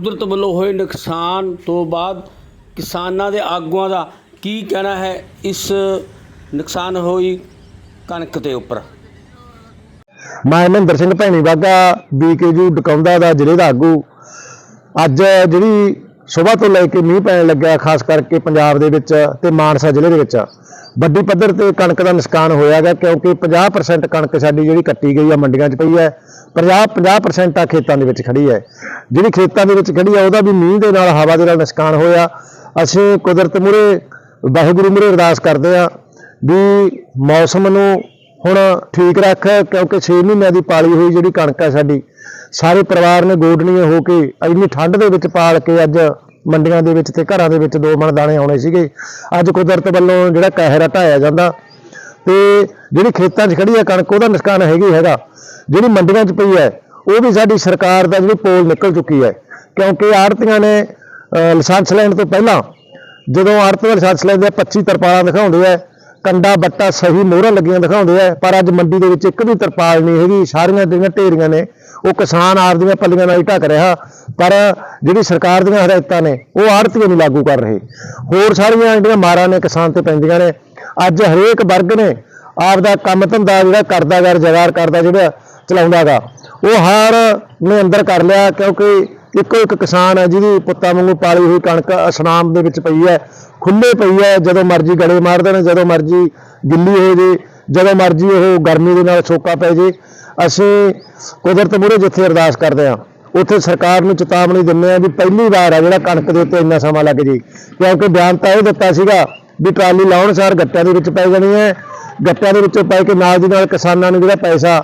ਕੁਦਰਤ ਵੱਲੋਂ ਹੋਏ ਨੁਕਸਾਨ ਤੋਂ ਬਾਅਦ ਕਿਸਾਨਾਂ ਦੇ ਆਗੂਆਂ ਦਾ ਕੀ ਕਹਿਣਾ ਹੈ? ਇਸ ਨੁਕਸਾਨ ਹੋਈ ਕਣਕ ਦੇ ਉੱਪਰ। ਮੈਂ ਮਹਿੰਦਰ ਸਿੰਘ ਭੈਣੀ ਬਾਗਾ ਬੀਕੇਯੂ ਡਕਾਉਂਦਾ ਦਾ ਜ਼ਿਲ੍ਹੇ ਦਾ ਆਗੂ। ਅੱਜ ਜਿਹੜੀ ਸਵੇਰ ਤੋਂ ਲੈ ਕੇ ਮੀਂਹ ਪੈਣ ਲੱਗਿਆ, ਖਾਸ ਕਰਕੇ ਪੰਜਾਬ ਦੇ ਵਿੱਚ ਤੇ ਮਾਨਸਾ ਜ਼ਿਲ੍ਹੇ ਦੇ ਵਿੱਚ। ਵੱਡੀ ਪੱਧਰ ਤੇ ਕਣਕ ਦਾ ਨੁਕਸਾਨ ਹੋਇਆ ਹੋਇਆਗਾ ਕਿਉਂਕਿ 50% ਕਣਕ ਸਾਡੀ ਜਿਹੜੀ ਕੱਟੀ ਗਈ ਆ ਮੰਡੀਆਂ 'ਚ ਪਈ ਹੈ। 50 50% ਆ ਖੇਤਾਂ ਦੇ ਵਿੱਚ ਖੜੀ ਹੈ। ਜਿਹੜੀ ਖੇਤਾਂ ਦੇ ਵਿੱਚ ਖੜੀ ਆ, ਉਹਦਾ ਵੀ ਮੀਂਹ ਦੇ ਨਾਲ ਹਵਾ ਦੇ ਨਾਲ ਨੁਕਸਾਨ ਹੋਇਆ। ਅਸੀਂ ਕੁਦਰਤ ਮੂਹਰੇ, ਵਾਹਿਗੁਰੂ ਮੂਹਰੇ ਅਰਦਾਸ ਕਰਦੇ ਆ ਵੀ ਮੌਸਮ ਨੂੰ ਹੁਣ ਠੀਕ ਰੱਖ, ਕਿਉਂਕਿ 6 ਮਹੀਨਿਆਂ ਦੀ ਪਾਲੀ ਹੋਈ ਜਿਹੜੀ ਕਣਕ ਹੈ ਸਾਡੀ, ਸਾਰੇ ਪਰਿਵਾਰ ਨੇ ਗੋਡਣੀਆਂ ਹੋ ਕੇ ਇੰਨੀ ਠੰਡ ਦੇ ਵਿੱਚ ਪਾਲ ਕੇ ਅੱਜ ਮੰਡੀਆਂ ਦੇ ਵਿੱਚ ਤੇ ਘਰਾਂ ਦੇ ਵਿੱਚ ਦੋ ਮਣ ਦਾਣੇ ਆਉਣੇ ਸੀਗੇ। ਅੱਜ ਕੁਦਰਤ ਵੱਲੋਂ ਜਿਹੜਾ ਕਹਿਰ ਹਟਾਇਆ ਜਾਂਦਾ। ਤੇ ਜਿਹੜੀ ਖੇਤਾਂ 'ਚ ਖੜੀ ਹੈ ਕਣਕ, ਉਹਦਾ ਨੁਕਸਾਨ ਹੈਗੀ ਹੈਗਾ। ਜਿਹੜੀ ਮੰਡੀਆਂ 'ਚ ਪਈ ਹੈ, ਉਹ ਵੀ ਸਾਡੀ ਸਰਕਾਰ ਦਾ ਜਿਹੜੀ ਪੋਲ ਨਿਕਲ ਚੁੱਕੀ ਹੈ। ਕਿਉਂਕਿ ਆੜਤੀਆਂ ਨੇ ਲਾਇਸੈਂਸ ਲੈਣ ਤੋਂ ਪਹਿਲਾਂ ਜਦੋਂ ਆੜਤ ਲਾਇਸੈਂਸ ਲੈਂਦੇ ਆ 25 ਤਰਪਾਲਾਂ ਦਿਖਾਉਂਦੇ ਆ। ਕੰਡਾ ਬੱਟਾ ਸਹੀ ਮੋਹਰਾਂ ਲੱਗੀਆਂ ਦਿਖਾਉਂਦੇ ਆ, ਪਰ ਅੱਜ ਮੰਡੀ ਦੇ ਵਿੱਚ ਇੱਕ ਵੀ ਤਰਪਾਲ ਨਹੀਂ ਹੈਗੀ। ਸਾਰੀਆਂ ਜਿਹੜੀਆਂ ਢੇਰੀਆਂ ਨੇ, ਉਹ ਕਿਸਾਨ ਆਪਦੀਆਂ ਪੱਲੀਆਂ ਨਾਲ ਹੀ ਢੱਕ ਰਿਹਾ, ਪਰ ਜਿਹੜੀ ਸਰਕਾਰ ਦੀਆਂ ਹਦਾਇਤਾਂ ਨੇ, ਉਹ ਆੜਤੀਆਂ ਨਹੀਂ ਲਾਗੂ ਕਰ ਰਹੇ। ਹੋਰ ਸਾਰੀਆਂ ਜਿਹੜੀਆਂ ਮਾਰਾਂ ਨੇ ਕਿਸਾਨ ਤੇ ਪੈਂਦੀਆਂ ਨੇ, ਅੱਜ ਹਰੇਕ ਵਰਗ ਨੇ ਆਪਦਾ ਕੰਮ ਧੰਦਾ ਜਿਹੜਾ ਕਰਦਾ ਗਾ, ਰੁਜ਼ਗਾਰ ਕਰਦਾ ਜਿਹੜਾ ਚਲਾਉਂਦਾਗਾ ਉਹ ਹਾਰ ਨੇ ਅੰਦਰ ਕਰ ਲਿਆ, ਕਿਉਂਕਿ ਇੱਕੋ ਇੱਕ ਕਿਸਾਨ ਹੈ ਜਿਹਦੀ ਪੁੱਤਾਂ ਵਾਂਗੂ ਪਾਲੀ ਹੋਈ ਕਣਕ ਅਸਨਾਮ ਦੇ ਵਿੱਚ ਪਈ ਹੈ ਖੁੱਲੇ ਪਈ ਹੈ, ਜਦੋਂ ਮਰਜ਼ੀ ਗਲੇ ਮਾਰ ਦੇਣ, ਜਦੋਂ ਮਰਜ਼ੀ ਗਿੱਲੀ ਹੋ ਜੇ, ਜਦੋਂ ਮਰਜ਼ੀ ਉਹ ਗਰਮੀ ਦੇ ਨਾਲ ਸੋਕਾ ਪੈ ਜੇ, ਅਸੀਂ ਕੁਦਰਤ ਮੂਹਰੇ ਜਿੱਥੇ ਅਰਦਾਸ ਕਰਦੇ ਹਾਂ, ਉੱਥੇ ਸਰਕਾਰ ਨੂੰ ਚੇਤਾਵਨੀ ਦਿੰਦੇ ਆ ਵੀ ਪਹਿਲੀ ਵਾਰ ਆ ਜਿਹੜਾ ਕਣਕ ਦੇ ਉੱਤੇ ਇੰਨਾ ਸਮਾਂ ਲੱਗ ਜੇ, ਕਿਉਂਕਿ ਬਿਆਨ ਤਾਂ ਇਹ ਦਿੱਤਾ ਸੀਗਾ ਵੀ ਟਰਾਲੀ ਲਾਉਣ ਸਾਰ ਗੱਟਿਆਂ ਦੇ ਵਿੱਚ ਪੈ ਜਾਣੀ ਹੈ, ਗੱਟਿਆਂ ਦੇ ਵਿੱਚੋਂ ਪੈ ਕੇ ਨਾਲ ਦੀ ਨਾਲ ਕਿਸਾਨਾਂ ਨੂੰ ਜਿਹੜਾ ਪੈਸਾ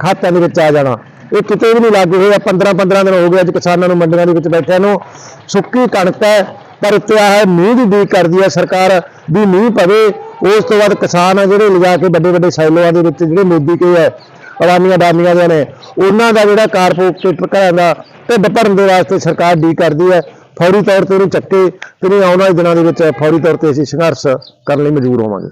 ਖਾਤਿਆਂ ਦੇ ਵਿੱਚ ਆ ਜਾਣਾ। ਇਹ ਕਿਤੇ ਵੀ ਨਹੀਂ ਲਾਗੂ ਹੋਇਆ। 15 15 ਦਿਨ ਹੋ ਗਏ ਅੱਜ ਕਿਸਾਨਾਂ ਨੂੰ ਮੰਡੀਆਂ ਦੇ ਵਿੱਚ ਬੈਠਿਆਂ ਨੂੰ। ਸੁੱਕੀ ਕਣਕ ਹੈ, ਪਰ ਇੱਥੇ ਆ ਹੈ ਮੀਂਹ ਦੀ ਉਡੀਕ ਕਰਦੀ ਹੈ ਸਰਕਾਰ ਵੀ ਮੀਂਹ ਪਵੇ। ਉਸ ਤੋਂ ਬਾਅਦ ਕਿਸਾਨ ਆ ਜਿਹੜੇ ਲਿਜਾ ਕੇ ਵੱਡੇ ਵੱਡੇ ਸਾਈਲੋਆਂ ਦੇ ਵਿੱਚ ਜਿਹੜੇ ਮੋਦੀ ਕੇ ਹੈ ਅਵਾਮੀਆਂ ਦਾਮੀਆਂ ਦੇ ਨੇ, ਉਹਨਾਂ ਦਾ ਜਿਹੜਾ ਕਾਰਪੋਰੇਟ ਘਰਾਂ ਦਾ ਢਿੱਡ ਭਰਨ ਦੇ ਵਾਸਤੇ ਸਰਕਾਰ ਡੀ ਕਰਦੀ ਹੈ। ਫੌਰੀ ਤੌਰ ਤੇ ਉਹਨੂੰ ਚੱਕੇ, ਤੇ ਨਹੀਂ ਆਉਣ ਵਾਲੇ ਦਿਨਾਂ ਦੇ ਵਿੱਚ ਫੌਰੀ ਤੌਰ ਤੇ ਅਸੀਂ ਸੰਘਰਸ਼ ਕਰਨ ਲਈ ਮਜਬੂਰ ਹੋਵਾਂਗੇ।